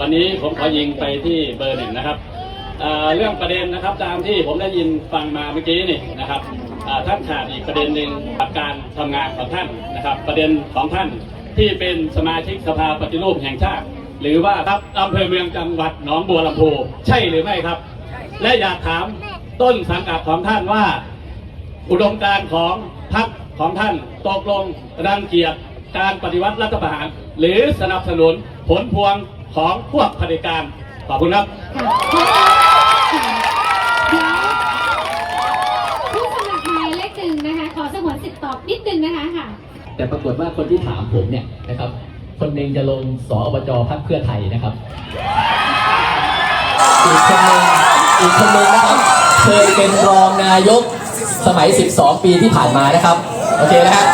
วันนี้ผมขอยิงไปที่เบอร์หนึ่งนะครับเอ่อเรื่องประเด็นนะครับตามที่ผมได้ยินฟังมาเมื่อกี้นี่นะครับอ่าท่านขาดอีกประเด็นหนึ่งกับการทำงานของท่านนะครับ ประเด็นของท่านที่เป็นสมาชิกสภาปฏิรูปแห่งชาติ หรือว่าครับอำเภอเมืองจังหวัดหนองบัวลำพูใช่หรือไม่ครับ และอยากถามต้นสังกัดของท่านว่า อุดมการณ์ของพรรคของท่านตกลงรังเกียจการปฏิวัติรัฐประหาร หรือสนับสนุนผลพวง ของพวกเผด็จการขอบคุณครับค่ะเดี๋ยวผู้สมัครหมายเลขหนึ่งนะคะ ขอสงวนสิทธิ์ตอบนิดนึงนะคะค่ะ แต่ปรากฏว่าคนที่ถามผมเนี่ยนะครับ คนหนึ่งจะลงสอบจพักเพื่อไทยนะครับอีกคนหนึ่งอีกคนหนึ่งนะครับเคยเป็นรองนายกสมัย 12 ปีที่ผ่านมานะครับ โอเคนะฮะ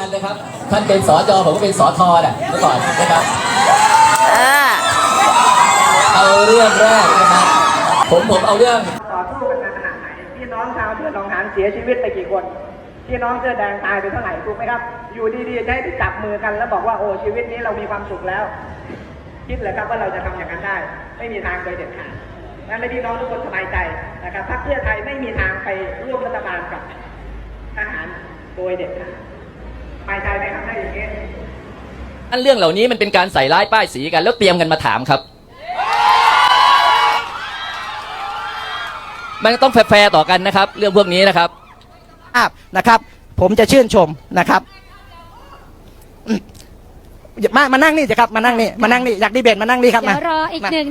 ก็เคยอยู่ด้วยกันนะครับ ท่านเป็นสจผมก็เป็นสทน่ะเมื่อก่อนนะครับเอาเรื่องแรกนะครับผมผมเอาเรื่องต่อสู้กันมาขนาดไหนพี่น้องชาวเสื้อหนองหานเสียชีวิตไปกี่คนพี่น้องเสื้อแดงตายไปเท่าไหร่ถูกไหมครับ อยู่ดีๆจะให้ไปจับมือกันแล้วบอกว่าโอ้ชีวิตนี้เรามีความสุขแล้ว คิดเลยครับว่าเราจะทำอย่างนั้นได้ ไม่มีทางโดยเด็ดขาดนั้นให้พี่น้องทุกคนสบายใจนะครับพรรคเพื่อไทยไม่มีทางไปร่วมรัฐบาลกับทหารโดยเด็ดขาดส บายใจไหมครับถ้าอย่างนี้อันเรื่องเหล่านี้มันเป็นการใส่ร้ายป้ายสีกันแล้วเตรียมกันมาถามครับ มันต้องแฟร์ๆต่อกันนะครับ เรื่องพวกนี้นะครับ ภาพนะครับ ผมจะชื่นชมนะครับอืมมามานั่งนี่จะครับ มานั่งนี่ มานั่งนี่ อยากดีเบตมานั่งนี่ครับเดี๋มายวรออีกหนึ่ง